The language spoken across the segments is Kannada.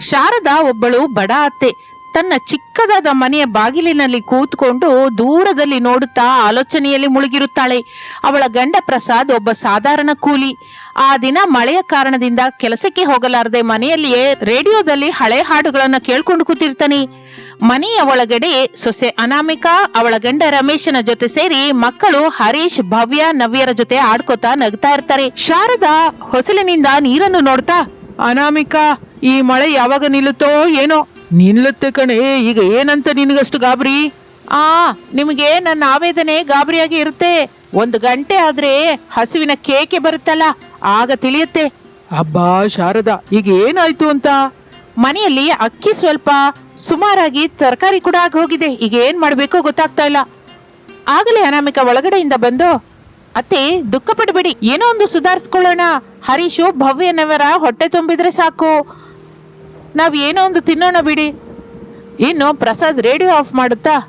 ಶಾರದಾ ಒಬ್ಬಳು ಬಡ ಅತ್ತೆ. ತನ್ನ ಚಿಕ್ಕದಾದ ಮನೆಯ ಬಾಗಿಲಿನಲ್ಲಿ ಕೂತ್ಕೊಂಡು ದೂರದಲ್ಲಿ ನೋಡುತ್ತಾ ಆಲೋಚನೆಯಲ್ಲಿ ಮುಳುಗಿರುತ್ತಾಳೆ. ಅವಳ ಗಂಡ ಪ್ರಸಾದ್ ಒಬ್ಬ ಸಾಧಾರಣ ಕೂಲಿ. ಆ ದಿನ ಮಳೆಯ ಕಾರಣದಿಂದ ಕೆಲಸಕ್ಕೆ ಹೋಗಲಾರದೆ ಮನೆಯಲ್ಲಿಯೇ ರೇಡಿಯೋದಲ್ಲಿ ಹಳೆ ಹಾಡುಗಳನ್ನು ಕೇಳ್ಕೊಂಡು ಕೂತಿರ್ತಾನೆ. ಮನೆಯ ಒಳಗಡೆ ಸೊಸೆ ಅನಾಮಿಕಾ, ಅವಳ ಗಂಡ ರಮೇಶನ ಜೊತೆ ಸೇರಿ ಮಕ್ಕಳು ಹರೀಶ್, ಭವ್ಯ, ನವ್ಯರ ಜೊತೆ ಆಡ್ಕೋತಾ ನಗ್ತಾ ಇರ್ತಾರೆ. ಶಾರದಾ ಹೊಸಲಿನಿಂದ ನೀರನ್ನು ನೋಡ್ತಾ ಅನಾಮಿಕಾ, ಈ ಮಳೆ ಯಾವಾಗ ನಿಲ್ಲುತ್ತೋ ಏನೋ. ನಿಲ್ಲುತ್ತೆ ಕಣೆ, ಈಗ ಏನಂತ ನಿನಗಷ್ಟು ಗಾಬರಿ? ಆ, ನಿಮಗೆ ನನ್ನ ಆವೇದನೆ ಗಾಬರಿಯಾಗಿ ಇರುತ್ತೆ. ಒಂದು ಗಂಟೆ ಆದ್ರೆ ಹಸುವಿನ ಕೇಕೆ ಬರುತ್ತಲ್ಲ, ಆಗ ತಿಳಿಯುತ್ತೆ. ಅಬ್ಬಾ, ಶಾರದಾ, ಈಗ ಏನಾಯ್ತು ಅಂತ? ಮನೆಯಲ್ಲಿ ಅಕ್ಕಿ ಸ್ವಲ್ಪ, ಸುಮಾರಾಗಿ ತರಕಾರಿ ಕೂಡ ಆಗಿ ಹೋಗಿದೆ ಈಗ ಏನ್ ಮಾಡ್ಬೇಕೋ ಗೊತ್ತಾಗ್ತಾ ಇಲ್ಲ. ಆಗಲೇ ಅನಾಮಿಕ ಒಳಗಡೆಯಿಂದ ಬಂದು ಅತ್ತೆ, ದುಃಖ ಪಡಬೇಡಿ. ಏನೋ ಒಂದು ಸುಧಾರಿಸ್ಕೊಳ್ಳೋಣ. ಹರೀಶು ಭವ್ಯನವರ ಹೊಟ್ಟೆ ತುಂಬಿದ್ರೆ ಸಾಕು. ನಾವು ಏನೋ ಒಂದು ತಿನ್ನೋಣ ಬಿಡಿ. ಇನ್ನು ಪ್ರಸಾದ್ ರೇಡಿಯೋ ಆಫ್ ಮಾಡುತ್ತಾ?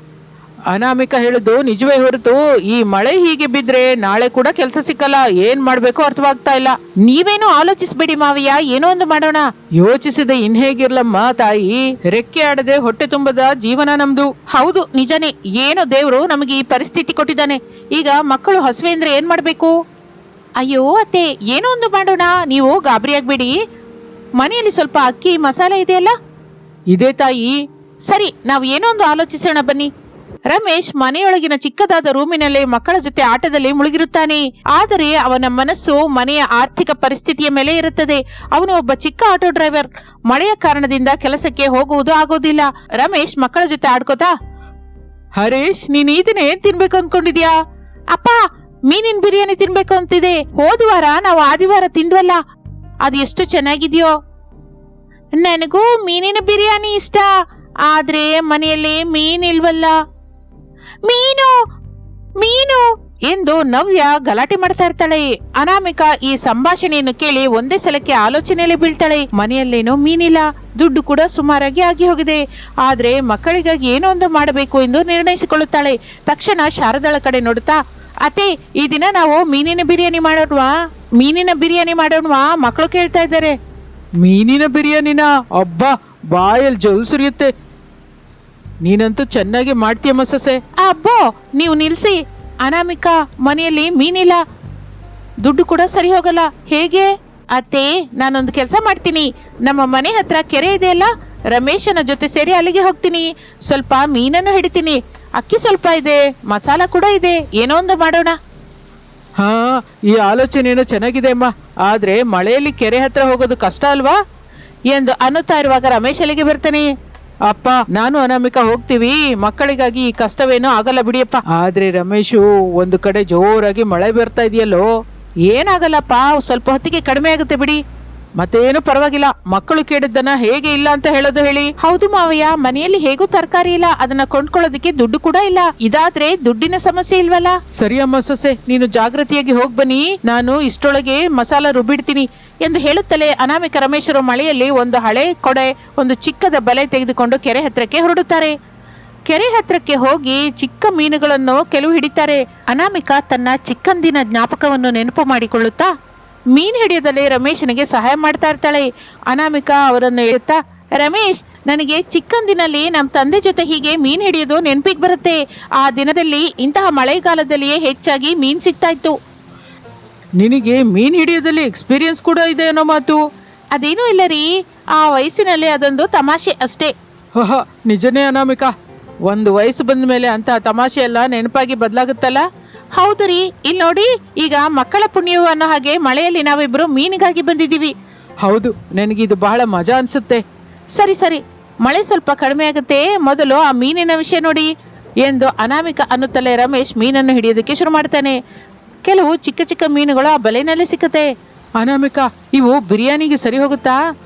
ಅನಾಮಿಕ ಹೇಳುದು ನಿಜವೇ ಹೊರತು ಈ ಮಳೆ ಹೀಗೆ ಬಿದ್ರೆ ನಾಳೆ ಕೂಡ ಕೆಲಸ ಸಿಕ್ಕಲ್ಲ ಏನ್ ಮಾಡ್ಬೇಕು ಅರ್ಥವಾಗ್ತಾ ಇಲ್ಲ. ನೀವೇನು ಆಲೋಚಿಸ್ಬೇಡಿ ಮಾವಯ್ಯ ಏನೋ ಒಂದು ಮಾಡೋಣ. ಯೋಚಿಸಿದ ಇನ್ ಹೇಗಿರ್ಲಮ್ಮ ತಾಯಿ? ರೆಕ್ಕೆ ಆಡದೆ ಹೊಟ್ಟೆ ತುಂಬದ ಜೀವನ ನಮ್ದು. ಹೌದು ನಿಜನೇ. ಏನೋ ದೇವ್ರು ನಮಗೆ ಈ ಪರಿಸ್ಥಿತಿ ಕೊಟ್ಟಿದ್ದಾನೆ. ಈಗ ಮಕ್ಕಳು ಹಸುವೆ ಅಂದ್ರೆ ಏನ್ ಮಾಡ್ಬೇಕು? ಅಯ್ಯೋ ಅತ್ತೆ ಏನೋ ಒಂದು ಮಾಡೋಣ. ನೀವು ಗಾಬರಿ ಆಗ್ಬೇಡಿ. ಮನೆಯಲ್ಲಿ ಸ್ವಲ್ಪ ಅಕ್ಕಿ ಮಸಾಲೆ ಇದೆಯಲ್ಲ? ಇದೆ ತಾಯಿ. ಸರಿ ನಾವು ಏನೋ ಒಂದು ಆಲೋಚಿಸೋಣ ಬನ್ನಿ. ರಮೇಶ್ ಮನೆಯೊಳಗಿನ ಚಿಕ್ಕದಾದ ರೂಮಿನಲ್ಲಿ ಮಕ್ಕಳ ಜೊತೆ ಆಟದಲ್ಲಿ ಮುಳುಗಿರುತ್ತಾನೆ. ಆದರೆ ಅವನ ಮನಸ್ಸು ಮನೆಯ ಆರ್ಥಿಕ ಪರಿಸ್ಥಿತಿಯ ಮೇಲೆ ಇರುತ್ತದೆ. ಅವನು ಒಬ್ಬ ಚಿಕ್ಕ ಆಟೋ ಡ್ರೈವರ್. ಮಳೆಯ ಕಾರಣದಿಂದ ಕೆಲಸಕ್ಕೆ ಹೋಗುವುದು ಆಗೋದಿಲ್ಲ. ರಮೇಶ್ ಮಕ್ಕಳ ಜೊತೆ ಆಡ್ಕೋತಾ, ಹರೀಶ್, ನೀನ್ ಈ ದಿನ ಏನ್ ತಿನ್ಬೇಕು ಅನ್ಕೊಂಡಿದ್ಯಾ? ಅಪ್ಪ, ಮೀನಿನ ಬಿರಿಯಾನಿ ತಿನ್ಬೇಕು ಅಂತಿದೆ. ಹೋದ ವಾರ ನಾವು ಆದಿವಾರ ತಿಂದ್ವಲ್ಲ. ಅದು ಎಷ್ಟು ಚೆನ್ನಾಗಿದ್ಯೋ. ನನಗೂ ಮೀನಿನ ಬಿರಿಯಾನಿ ಇಷ್ಟ. ಆದ್ರೆ ಮನೆಯಲ್ಲಿ ಮೀನ್ ಇಲ್ವಲ್ಲ ಮೀನು ಮೀನು ಎಂದು ನವ್ಯ ಗಲಾಟೆ ಮಾಡ್ತಾ ಇರ್ತಾಳೆ. ಅನಾಮಿಕಾ ಈ ಸಂಭಾಷಣೆಯನ್ನು ಕೇಳಿ ಒಂದೇ ಸಲಕ್ಕೆ ಆಲೋಚನೆಯಲ್ಲಿ ಬೀಳ್ತಾಳೆ. ಮನೆಯಲ್ಲೇನೋ ಮೀನಿಲ್ಲ, ದುಡ್ಡು ಕೂಡ ಸುಮಾರಾಗಿ ಆಗಿ ಹೋಗಿದೆ. ಆದ್ರೆ ಮಕ್ಕಳಿಗಾಗಿ ಏನೋ ಒಂದು ಮಾಡಬೇಕು ಎಂದು ನಿರ್ಣಯಿಸಿಕೊಳ್ಳುತ್ತಾಳೆ. ತಕ್ಷಣ ಶಾರದಾಳ ಕಡೆ ನೋಡುತ್ತಾ, ಅತ್ತೆ, ಈ ದಿನ ನಾವು ಮೀನಿನ ಬಿರಿಯಾನಿ ಮಾಡೋಣವಾ? ಮೀನಿನ ಬಿರಿಯಾನಿ ಮಾಡೋಣವಾ? ಮಕ್ಕಳು ಕೇಳ್ತಾ ಇದ್ದಾರೆ. ಮೀನಿನ ಬಿರಿಯಾನಿನ? ಅಬ್ಬಾ, ಬಾಯಲ್ಲಿ ಜಲ್ ಸುರಿಯುತ್ತೆ. ನೀನಂತೂ ಚೆನ್ನಾಗಿ ಮಾಡ್ತೀಯಮ್ಮ ಸೊಸೆ ಅಬ್ಬೋ ನೀವು ನಿಲ್ಸಿ. ಅನಾಮಿಕಾ ಮನೆಯಲ್ಲಿ ಮೀನಿಲ್ಲ. ದುಡ್ಡು ಕೂಡ ಸರಿ ಹೋಗಲ್ಲ. ಹೇಗೆ? ಅತ್ತೆ ನಾನೊಂದು ಕೆಲಸ ಮಾಡ್ತೀನಿ. ನಮ್ಮ ಮನೆ ಹತ್ರ ಕೆರೆ ಇದೆಯಲ್ಲ ರಮೇಶನ ಜೊತೆ ಸೇರಿ ಅಲ್ಲಿಗೆ ಹೋಗ್ತೀನಿ. ಸ್ವಲ್ಪ ಮೀನನ್ನು ಹಿಡಿತೀನಿ. ಅಕ್ಕಿ ಸ್ವಲ್ಪ ಇದೆ ಮಸಾಲ ಕೂಡ ಇದೆ. ಏನೋ ಒಂದು ಮಾಡೋಣ. ಹಾ ಈ ಆಲೋಚನೆಯೂ ಚೆನ್ನಾಗಿದೆ ಅಮ್ಮ. ಆದ್ರೆ ಮಳೆಯಲ್ಲಿ ಕೆರೆ ಹತ್ರ ಹೋಗೋದು ಕಷ್ಟ ಅಲ್ವಾ? ಎಂದು ಅನ್ನುತ್ತಾ ಇರುವಾಗ ರಮೇಶ್ ಅಲ್ಲಿಗೆ ಬರ್ತಾನೆ. ಅಪ್ಪ, ನಾನು ಅನಾಮಿಕಾ ಹೋಗ್ತೀವಿ. ಮಕ್ಕಳಿಗಾಗಿ ಈ ಕಷ್ಟವೇನೋ ಆಗಲ್ಲ ಬಿಡಿಯಪ್ಪ. ಆದ್ರೆ ರಮೇಶು, ಒಂದು ಕಡೆ ಜೋರಾಗಿ ಮಳೆ ಬರ್ತಾ ಇದೆಯಲ್ಲೋ? ಏನಾಗಲ್ಲಪ್ಪ, ಸ್ವಲ್ಪ ಹೊತ್ತಿಗೆ ಕಡಿಮೆ ಆಗುತ್ತೆ ಬಿಡಿ. ಮತ್ತೇನು ಪರವಾಗಿಲ್ಲ. ಮಕ್ಕಳು ಕೇಳಿದ್ದನ್ನ ಹೇಗೆ ಇಲ್ಲ ಅಂತ ಹೇಳೋದು ಹೇಳಿ. ಹೌದು ಮಾವಯ್ಯ, ಮನೆಯಲ್ಲಿ ಹೇಗೂ ತರಕಾರಿ ಇಲ್ಲ. ಅದನ್ನ ಕೊಂಡ್ಕೊಳ್ಳೋದಕ್ಕೆ ದುಡ್ಡು ಕೂಡ ಇಲ್ಲ. ಇದಾದ್ರೆ ದುಡ್ಡಿನ ಸಮಸ್ಯೆ ಇಲ್ವಲ್ಲ? ಸರಿ ಅಮ್ಮ ಸೊಸೆ, ನೀನು ಜಾಗೃತಿಯಾಗಿ ಹೋಗ್ಬನ್ನಿ ನಾನು ಇಷ್ಟೊಳಗೆ ಮಸಾಲ ರುಬ್ಬಿಡ್ತೀನಿ. ಎಂದು ಹೇಳುತ್ತಲೇ ಅನಾಮಿಕ ರಮೇಶರು ಮಳೆಯಲ್ಲಿ ಒಂದು ಹಳೆ ಕೊಡೆ, ಒಂದು ಚಿಕ್ಕದ ಬಲೆ ತೆಗೆದುಕೊಂಡು ಕೆರೆ ಹತ್ತಿರಕ್ಕೆ ಹೊರಡುತ್ತಾರೆ. ಕೆರೆ ಹತ್ತಿರಕ್ಕೆ ಹೋಗಿ ಚಿಕ್ಕ ಮೀನುಗಳನ್ನು ಕೆಲವು ಹಿಡಿತಾರೆ ಅನಾಮಿಕ ತನ್ನ ಚಿಕ್ಕಂದಿನ ಜ್ಞಾಪಕವನ್ನು ನೆನಪು ಮಾಡಿಕೊಳ್ಳುತ್ತಾ ಮೀನು ಹಿಡಿಯೋದಲ್ಲಿ ರಮೇಶನಿಗೆ ಸಹಾಯ ಮಾಡ್ತಾ ಇರ್ತಾಳೆ. ಅನಾಮಿಕ ಅವರನ್ನು ಹೇಳ್ತಾ ರಮೇಶ್, ನನಗೆ ಚಿಕ್ಕಂದಿನಲ್ಲಿ ನಮ್ಮ ತಂದೆ ಜೊತೆ ಹೀಗೆ ಮೀನು ಹಿಡಿಯೋದು ನೆನಪಿಗೆ ಬರುತ್ತೆ. ಆ ದಿನದಲ್ಲಿ ಇಂತಹ ಮಳೆಗಾಲದಲ್ಲಿಯೇ ಹೆಚ್ಚಾಗಿ ಮೀನು ಸಿಗ್ತಾ ಇತ್ತು. ನಿನಗೆ ಮೀನು ಹಿಡಿಯೋದಲ್ಲಿ ಎಕ್ಸ್ಪೀರಿಯನ್ಸ್ ಕೂಡ ಇದೆ ಅನ್ನೋ ಮಾತು? ಅದೇನೂ ಇಲ್ಲ ರೀ. ಆ ವಯಸ್ಸಿನಲ್ಲಿ ಅದೊಂದು ತಮಾಷೆ ಅಷ್ಟೇ. ಹಹ ನಿಜನೇ ಅನಾಮಿಕಾ. ಒಂದು ವಯಸ್ಸು ಬಂದ ಮೇಲೆ ಅಂತ ತಮಾಷೆ ಎಲ್ಲ ನೆನಪಾಗಿ ಬದಲಾಗುತ್ತಲ್ಲ? ಹೌದು ರೀ. ಇಲ್ಲಿ ನೋಡಿ ಈಗ ಮಕ್ಕಳ ಪುಣ್ಯವು ಅನ್ನೋ ಹಾಗೆ ಮಳೆಯಲ್ಲಿ ನಾವಿಬ್ರು ಮೀನಿಗಾಗಿ ಬಂದಿದ್ದೀವಿ. ಹೌದು ನನಗಿದು ಬಹಳ ಮಜಾ ಅನ್ಸುತ್ತೆ. ಸರಿ ಸರಿ. ಮಳೆ ಸ್ವಲ್ಪ ಕಡಿಮೆ ಆಗುತ್ತೆ. ಮೊದಲು ಆ ಮೀನಿನ ವಿಷಯ ನೋಡಿ. ಎಂದು ಅನಾಮಿಕ ಅನ್ನುತ್ತಲೇ ರಮೇಶ್ ಮೀನನ್ನು ಹಿಡಿಯೋದಕ್ಕೆ ಶುರು ಮಾಡ್ತಾನೆ. ಕೆಲವು ಚಿಕ್ಕ ಚಿಕ್ಕ ಮೀನುಗಳು ಆ ಬಲೆನಲ್ಲಿ ಸಿಕ್ಕತ್ತೆ. ಅನಾಮಿಕಾ, ಇವು ಬಿರಿಯಾನಿಗೆ ಸರಿ ಹೋಗುತ್ತಾ?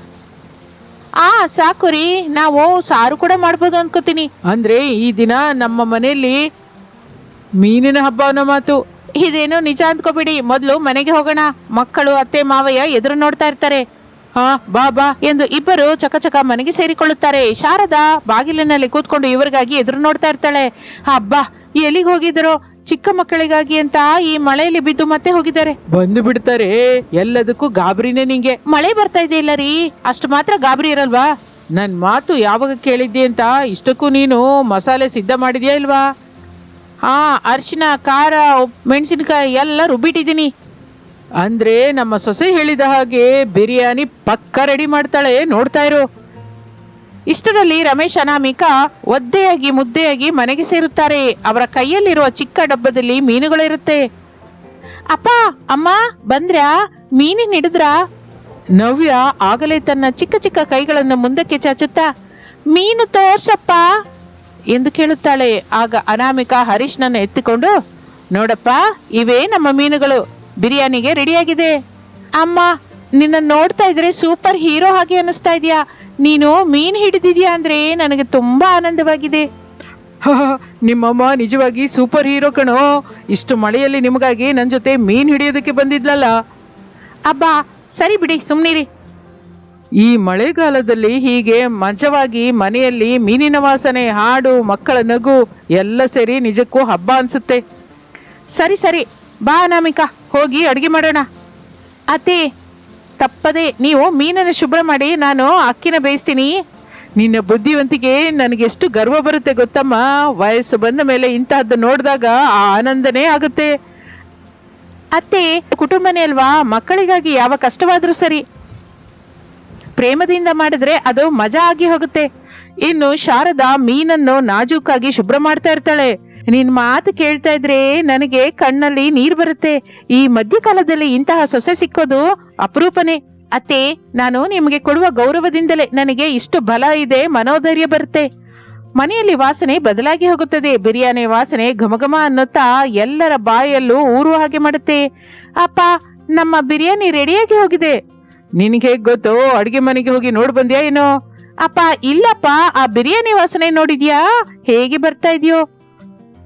ಆ, ಸಾಕು ರೀ. ನಾವು ಸಾರು ಕೂಡ ಮಾಡ್ಬೋದು ಅನ್ಕೋತೀನಿ. ಅಂದ್ರೆ ಈ ದಿನ ನಮ್ಮ ಮನೆಯಲ್ಲಿ ಮೀನಿನ ಹಬ್ಬ ಅನ್ನೋ ಮಾತು. ಇದೇನೋ ನಿಜ ಅಂದ್ಕೋಬೇಡಿ ಮೊದಲು ಮನೆಗೆ ಹೋಗೋಣ. ಮಕ್ಕಳು, ಅತ್ತೆ, ಮಾವಯ್ಯ ಎದುರು ನೋಡ್ತಾ ಇರ್ತಾರೆ. ಹಾ ಬಾ ಬಾ ಎಂದು ಇಬ್ಬರು ಚಕಚಕ ಮನೆಗೆ ಸೇರಿಕೊಳ್ಳುತ್ತಾರೆ. ಶಾರದಾ ಬಾಗಿಲಿನಲ್ಲಿ ಕೂತ್ಕೊಂಡು ಇವರಿಗಾಗಿ ಎದುರು ನೋಡ್ತಾ ಇರ್ತಾಳೆ. ಅಬ್ಬಾ, ಎಲ್ಲಿಗೆ ಹೋಗಿದ್ರು? ಚಿಕ್ಕ ಮಕ್ಕಳಿಗಾಗಿ ಅಂತ ಈ ಮಳೆಯಲ್ಲಿ ಬಿದ್ದು ಮತ್ತೆ ಹೋಗಿದ್ದಾರೆ. ಬಂದು ಬಿಡ್ತಾರೆ. ಎಲ್ಲದಕ್ಕೂ ಗಾಬರಿನೇ ನಿಂಗೆ. ಮಳೆ ಬರ್ತಾ ಇದೆ ಇಲ್ಲ ರೀ? ಅಷ್ಟು ಮಾತ್ರ ಗಾಬರಿ ಇರಲ್ವಾ? ನನ್ನ ಮಾತು ಯಾವಾಗ ಕೇಳಿದ್ದೆ ಅಂತ ಇಷ್ಟಕ್ಕೂ ನೀನು ಮಸಾಲೆ ಸಿದ್ಧ ಮಾಡಿದ್ಯಾ ಇಲ್ವಾ? ಹಾ ಅರಿಶಿನ ಖಾರ ಮೆಣಸಿನಕಾಯಿ ಎಲ್ಲ ರುಬ್ಬಿಟ್ಟಿದ್ದೀನಿ. ಅಂದ್ರೆ ನಮ್ಮ ಸೊಸೆ ಹೇಳಿದ ಹಾಗೆ ಬಿರಿಯಾನಿ ಪಕ್ಕ ರೆಡಿ ಮಾಡ್ತಾಳೆ ನೋಡ್ತಾ ಇರು. ಇಷ್ಟರಲ್ಲಿ ರಮೇಶ್ ಅನಾಮಿಕಾ ಒದ್ದೆಯಾಗಿ ಮುದ್ದೆಯಾಗಿ ಮನೆಗೆ ಸೇರುತ್ತಾರೆ. ಅವರ ಕೈಯಲ್ಲಿರುವ ಚಿಕ್ಕ ಡಬ್ಬದಲ್ಲಿ ಮೀನುಗಳಿರುತ್ತೆ ಅಪ್ಪ, ಅಮ್ಮ ಬಂದ್ರ್ಯಾ ಮೀನಿನ ಹಿಡಿದ್ರಾ? ನವ್ಯ ಆಗಲೇ ತನ್ನ ಚಿಕ್ಕ ಚಿಕ್ಕ ಕೈಗಳನ್ನು ಮುಂದಕ್ಕೆ ಚಾಚುತ್ತಾ, ಮೀನು ತೋರ್ಸಪ್ಪ ಎಂದು ಕೇಳುತ್ತಾಳೆ. ಆಗ ಅನಾಮಿಕಾ ಹರೀಶ್ನನ್ನು ಎತ್ತಿಕೊಂಡು, ನೋಡಪ್ಪ, ಇವೇ ನಮ್ಮ ಮೀನುಗಳು. ಬಿರಿಯಾನಿಗೆ ರೆಡಿಯಾಗಿದೆ. ಅಮ್ಮ ನಿನ್ನ ನೋಡ್ತಾ ಇದ್ರೆ ಸೂಪರ್ ಹೀರೋ ಹಾಗೆ ಅನಿಸ್ತಾ ಇದೆಯಾ? ನೀನು ಮೀನು ಹಿಡಿದಿದ್ಯಾ ಅಂದ್ರೆ ನನಗೆ ತುಂಬಾ ಆನಂದವಾಗಿದೆ. ನಿಮ್ಮಮ್ಮ ನಿಜವಾಗಿ ಸೂಪರ್ ಹೀರೋ ಕಣೋ. ಇಷ್ಟು ಮಳೆಯಲ್ಲಿ ನಿಮಗಾಗಿ ನನ್ನ ಜೊತೆ ಮೀನು ಹಿಡಿಯೋದಕ್ಕೆ ಬಂದಿದ್ಲಲ್ಲ. ಅಬ್ಬಾ ಸರಿ ಬಿಡಿ ಸುಮ್ಮನಿರಿ ಈ ಮಳೆಗಾಲದಲ್ಲಿ ಹೀಗೆ ಮಜವಾಗಿ ಮನೆಯಲ್ಲಿ ಮೀನಿನ ವಾಸನೆ ಹಾಡು ಮಕ್ಕಳ ನಗು ಎಲ್ಲ ಸೇರಿ ನಿಜಕ್ಕೂ ಹಬ್ಬ ಅನ್ಸುತ್ತೆ. ಸರಿ ಸರಿ ಬಾ ಅನಾಮಿಕಾ ಹೋಗಿ ಅಡುಗೆ ಮಾಡೋಣ. ಅತ್ತೆ ತಪ್ಪದೆ ನೀವು ಮೀನನ್ನು ಶುಭ್ರ ಮಾಡಿ ನಾನು ಅಕ್ಕಿನ ಬೇಯಿಸ್ತೀನಿ. ನಿನ್ನ ಬುದ್ಧಿವಂತಿಗೆ ನನಗೆಷ್ಟು ಗರ್ವ ಬರುತ್ತೆ ಗೊತ್ತಮ್ಮ? ವಯಸ್ಸು ಬಂದ ಮೇಲೆ ಇಂತಹದ್ದು ನೋಡಿದಾಗ ಆ ಆನಂದನೇ ಆಗುತ್ತೆ. ಅತ್ತೆ, ಕುಟುಂಬನೇ ಅಲ್ವಾ? ಮಕ್ಕಳಿಗಾಗಿ ಯಾವ ಕಷ್ಟವಾದರೂ ಸರಿ. ಪ್ರೇಮದಿಂದ ಮಾಡಿದ್ರೆ ಅದು ಮಜಾ ಆಗಿ ಹೋಗುತ್ತೆ. ಇನ್ನು ಶಾರದಾ ಮೀನನ್ನು ನಾಜೂಕಾಗಿ ಶುಭ್ರ ಮಾಡ್ತಾ ಇರ್ತಾಳೆ. ನಿನ್ ಮಾತು ಕೇಳ್ತಾ ಇದ್ರೆ ನನಗೆ ಕಣ್ಣಲ್ಲಿ ನೀರ್ ಬರುತ್ತೆ. ಈ ಮಧ್ಯಕಾಲದಲ್ಲಿ ಇಂತಹ ಸೊಸೆ ಸಿಕ್ಕೋದು ಅಪರೂಪನೇ. ಅತ್ತೆ, ನಾನು ನಿಮಗೆ ಕೊಡುವ ಗೌರವದಿಂದಲೇ ನನಗೆ ಇಷ್ಟು ಬಲ ಇದೆ, ಮನೋಧೈರ್ಯ ಬರುತ್ತೆ. ಮನೆಯಲ್ಲಿ ವಾಸನೆ ಬದಲಾಗಿ ಹೋಗುತ್ತದೆ. ಬಿರಿಯಾನಿ ವಾಸನೆ ಘಮಘಮ ಅನ್ನುತ್ತಾ ಎಲ್ಲರ ಬಾಯಲ್ಲೂ ಊರುವ ಹಾಗೆ ಮಾಡುತ್ತೆ. ಅಪ್ಪ, ನಮ್ಮ ಬಿರಿಯಾನಿ ರೆಡಿಯಾಗಿ ಹೋಗಿದೆ. ನಿನಗೆ ಗೊತ್ತು, ಅಡುಗೆ ಮನೆಗೆ ಹೋಗಿ ನೋಡಿ ಬಂದ್ಯಾ ಏನೋ? ಅಪ್ಪ, ಇಲ್ಲಪ್ಪ, ಆ ಬಿರಿಯಾನಿ ವಾಸನೆ ನೋಡಿದ್ಯಾ? ಹೇಗೆ ಬರ್ತಾ ಇದೆಯೋ?